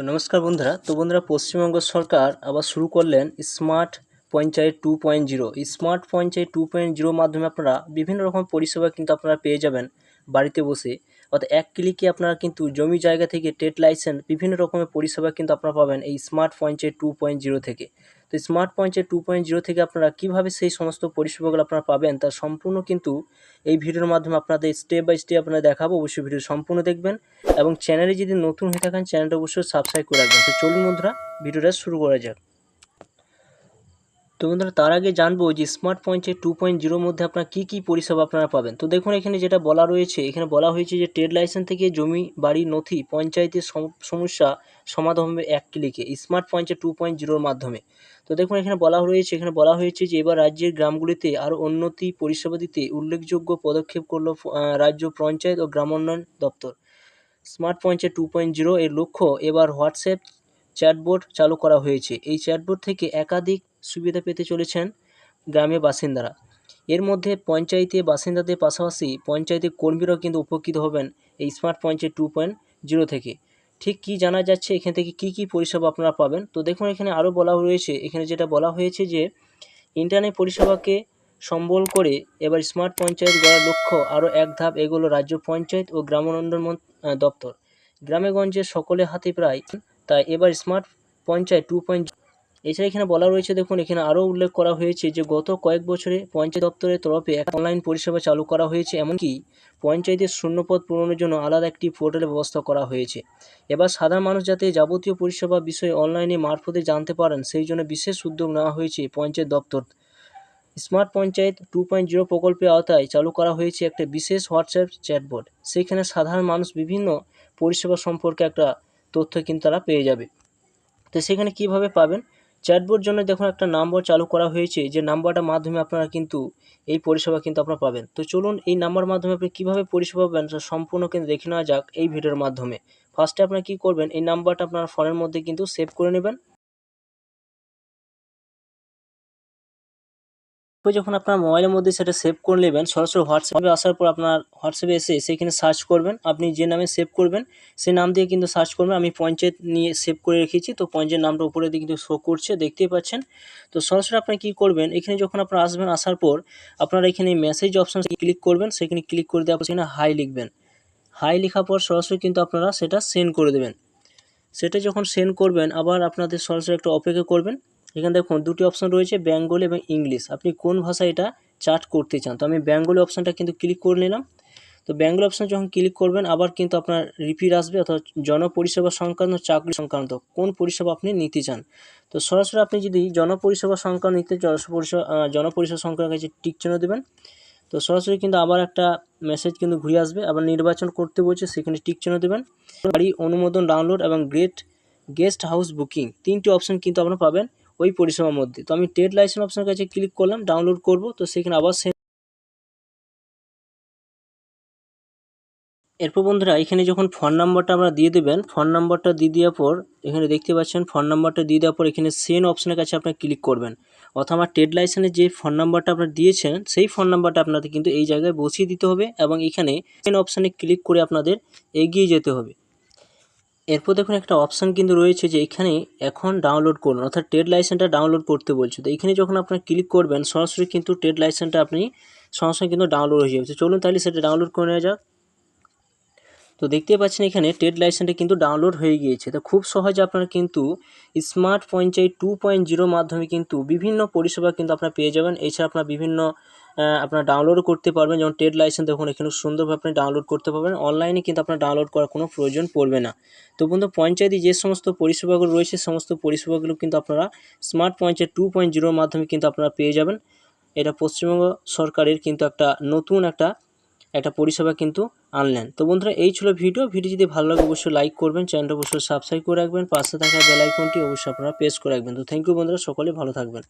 তো নমস্কার বন্ধুরা। তো বন্ধুরা, পশ্চিমবঙ্গ সরকার আবার শুরু করলেন smart panchayat two point zero smart panchayat two point জিরোর মাধ্যমে আপনারা বিভিন্ন রকম পরিষেবা কিন্তু আপনারা পেয়ে যাবেন বাড়িতে বসে। অর্থাৎ এক ক্লিকে আপনারা কিন্তু জমি জায়গা থেকে ট্রেড লাইসেন্স বিভিন্ন রকমের পরিষেবা কিন্তু আপনারা পাবেন এই smart panchayat two point zero থেকে। তো স্মার্ট পয়েন্টের টু পয়েন্ট জিরো থেকে আপনারা কীভাবে সেই সমস্ত পরিষেবাগুলো আপনারা পাবেন তার সম্পূর্ণ কিন্তু এই ভিডিওর মাধ্যমে আপনাদের স্টেপ বাই স্টেপ আপনারা দেখাবো। অবশ্যই ভিডিও সম্পূর্ণ দেখবেন এবং চ্যানেলে যদি নতুন হয়ে থাকেন চ্যানেলটা অবশ্যই সাবস্ক্রাইব করে রাখবেন। তো চলুন বন্ধুরা, ভিডিওটা শুরু করা যাক। তো বন্ধুরা, তার আগে জানব যে স্মার্ট পয়েন্টে টু পয়েন্ট জিরোর মধ্যে আপনারা কী কী পরিষেবা আপনারা পাবেন। তো দেখুন, এখানে যেটা বলা রয়েছে, এখানে বলা হয়েছে যে ট্রেড লাইসেন্স থেকে জমি, বাড়ি, নথি পঞ্চায়েতের সমস্যা সমাধান হবে এক ক্লিকে স্মার্ট পয়েন্টে টু পয়েন্ট জিরোর মাধ্যমে। তো দেখুন, এখানে বলা রয়েছে, এখানে বলা হয়েছে যে এবার রাজ্যের গ্রামগুলিতে আরও উন্নতি পরিষেবা দিতে উল্লেখযোগ্য পদক্ষেপ করল রাজ্য পঞ্চায়েত ও গ্রামোন্নয়ন দপ্তর। Smart panchayat two point zero এর লক্ষ্য এবার হোয়াটসঅ্যাপ চ্যাটবোর্ড চালু করা হয়েছে। এই চ্যাটবোর্ড থেকে একাধিক সুবিধা পেতে চলেছেন গ্রামের বাসিন্দারা। এর মধ্যে পঞ্চায়েতে বাসিন্দাদের পাশাপাশি পঞ্চায়েতের কর্মীরাও কিন্তু উপকৃত হবেন এই smart panchayat two point zero থেকে। ঠিক কী জানা যাচ্ছে? এখান থেকে কী কী পরিষেবা আপনারা পাবেন? তো দেখুন, এখানে আরও বলা রয়েছে, এখানে যেটা বলা হয়েছে যে ইন্টারনেট পরিষেবাকে সম্বল করে এবার স্মার্ট পঞ্চায়েত গড়ার লক্ষ্য আরও এক ধাপ এগুলো রাজ্য পঞ্চায়েত ও গ্রামোন্নয়ন মন- দপ্তর। গ্রামেগঞ্জে সকলের হাতে প্রায়, তাই এবার স্মার্ট পঞ্চায়েত টু পয়েন্ট এছাড়া এখানে বলা রয়েছে, দেখুন, এখানে আরও উল্লেখ করা হয়েছে যে, গত কয়েক বছরে পঞ্চায়েত দপ্তরের তরফে এক অনলাইন পরিষেবা চালু করা হয়েছে। এমনকি পঞ্চায়েতের শূন্যপদ পূরণের জন্য আলাদা একটি পোর্টালের ব্যবস্থা করা হয়েছে। এবার সাধারণ মানুষ যাতে যাবতীয় পরিষেবা বিষয়ে অনলাইনে মারফতে জানতে পারেন, সেই জন্য বিশেষ উদ্যোগ নেওয়া হয়েছে পঞ্চায়েত দপ্তর। Smart panchayat two point zero প্রকল্পের আওতায় চালু করা হয়েছে একটা বিশেষ হোয়াটসঅ্যাপ চ্যাটবোর্ড। সেখানে সাধারণ মানুষ বিভিন্ন পরিষেবা সম্পর্কে একটা তথ্য কিন্তু তারা পেয়ে যাবে। তো সেখানে কীভাবে পাবেন? চ্যাটবোর্ড জন্য দেখুন একটা নাম্বার চালু করা হয়েছে, যে নাম্বারটার মাধ্যমে আপনারা কিন্তু এই পরিষেবা কিন্তু আপনারা পাবেন। তো চলুন এই নাম্বার মাধ্যমে আপনি কীভাবে পরিষেবা পাবেন সম্পূর্ণ কিন্তু দেখে নেওয়া যাক এই ভিডিওর মাধ্যমে। ফার্স্টে আপনারা কী করবেন, এই নাম্বারটা আপনার ফোনের মধ্যে কিন্তু সেভ করে নেবেন। তারপর যখন আপনার মোবাইলের মধ্যে সেটা সেভ করে নেবেন, সরাসরি হোয়াটসঅ্যাপে আসার পর আপনার হোয়াটসঅ্যাপে এসে সেখানে সার্চ করবেন। আপনি যে নামে সেভ করবেন, সেই নাম দিয়ে কিন্তু সার্চ করবেন। আমি পঞ্চায়েত নিয়ে সেভ করে রেখেছি, তো পঞ্চায়েত নামটা উপরে দিয়ে কিন্তু শো করছে, দেখতেই পাচ্ছেন। তো সরাসরি আপনি কী করবেন, এখানে যখন আপনারা আসবেন, আসার পর আপনারা এখানে মেসেজ অপশান ক্লিক করবেন। সেখানে ক্লিক করে দেওয়ার পর সেখানে হাই লিখবেন। হাই লেখার পর সরাসরি কিন্তু আপনারা সেটা সেন্ড করে দেবেন। সেটা যখন সেন্ড করবেন, আবার আপনাদের সরাসরি একটা অপেক্ষা করবেন। এখানে দেখুন দুটি অপশন রয়েছে বেঙ্গলি এবং ইংলিশ আপনি কোন ভাষায় এটা চার্ট করতে চান? তো আমি বেঙ্গলি অপশানটা কিন্তু ক্লিক করে নিলাম। তো বেঙ্গলি অপশান যখন ক্লিক করবেন, আবার কিন্তু আপনার রিপিট আসবে, অর্থাৎ জনপরিষেবা সংক্রান্ত চাকরি সংক্রান্ত কোন পরিষেবা আপনি নিতে চান। তো সরাসরি আপনি যদি জনপরিষেবা সংক্রান্ত নিতে জনপরিষেবা জনপরিষেবা সংক্রান্ত কাছে টিক চিহ্ন দেবেন, তো সরাসরি কিন্তু আবার একটা মেসেজ কিন্তু ঘুরে আসবে। আবার নির্বাচন করতে বলছে, সেখানে টিক চিহ্ন দেবেন। বাড়ি অনুমোদন ডাউনলোড এবং গ্রেট গেস্ট হাউস বুকিং তিনটি অপশন কিন্তু আপনারা পাবেন। ওই পরিষেবার মধ্যে। তো আমি ট্রেড লাইসেন্স অপশনের কাছে ক্লিক করলাম ডাউনলোড করব, তো সেখানে আবার সে এরপর বন্ধুরা, এখানে যখন ফোন নাম্বারটা আমরা দিয়ে দেবেন ফোন নাম্বারটা দিয়ে দেওয়ার পর, এখানে দেখতে পাচ্ছেন ফোন নাম্বারটা দিয়ে দেওয়ার পর এখানে সেন অপশনের কাছে আপনি ক্লিক করবেন। আমার ট্রেড লাইসেন্সের যে ফোন নাম্বারটা আপনারা দিয়েছেন, সেই ফোন নাম্বারটা আপনাদের কিন্তু এই জায়গায় বসিয়ে দিতে হবে এবং এখানে সেন অপশানে ক্লিক করে আপনাদের এগিয়ে যেতে হবে। এরপর দেখুন একটা অপশান কিন্তু রয়েছে যে এখানে এখন ডাউনলোড করুন, অর্থাৎ ট্রেড লাইসেন্সটা ডাউনলোড করতে বলছে। তো এখানে যখন আপনার ক্লিক করবেন, সরাসরি কিন্তু ট্রেড লাইসেন্সটা আপনি সঙ্গে কিন্তু ডাউনলোড হয়ে যাবে। চলুন তাহলে সেটা ডাউনলোড করে নেওয়া যাক। তো দেখতে পাচ্ছেন এখানে ট্রেড লাইসেন্সটা কিন্তু ডাউনলোড হয়ে গিয়েছে। তো খুব সহজে আপনারা কিন্তু স্মার্ট পঞ্চায়েত টু পয়েন্ট জিরোর মাধ্যমে কিন্তু বিভিন্ন পরিষেবা কিন্তু আপনারা পেয়ে যাবেন। এছাড়া আপনার বিভিন্ন আপনারা ডাউনলোডও করতে পারবেন। যেমন ট্রেড লাইসেন্স দেখুন, এখানে সুন্দরভাবে আপনি ডাউনলোড করতে পারবেন। অনলাইনে কিন্তু আপনার ডাউনলোড করার কোনো প্রয়োজন পড়বে না। তো বন্ধু পঞ্চায়েতে যে সমস্ত পরিষেবাগুলো রয়েছে, সমস্ত পরিষেবাগুলো কিন্তু আপনারা স্মার্ট পঞ্চায়েত টু পয়েন্ট জিরোর মাধ্যমে কিন্তু আপনারা পেয়ে যাবেন। এটা পশ্চিমবঙ্গ সরকারের কিন্তু একটা নতুন একটা একটা পরিষেবা কিন্তু আনলেন। তো বন্ধুরা, এই ছিল ভিডিও। ভিডিও যদি ভালো লাগে, অবশ্যই লাইক করবেন। চ্যানেলটা অবশ্যই সাবস্ক্রাইব করে রাখবেন। পাশে থাকা বেল আইকনটি অবশ্যই আপনারা প্রেস করে রাখবেন। তো থ্যাংক ইউ বন্ধুরা, সকলে ভালো থাকবেন।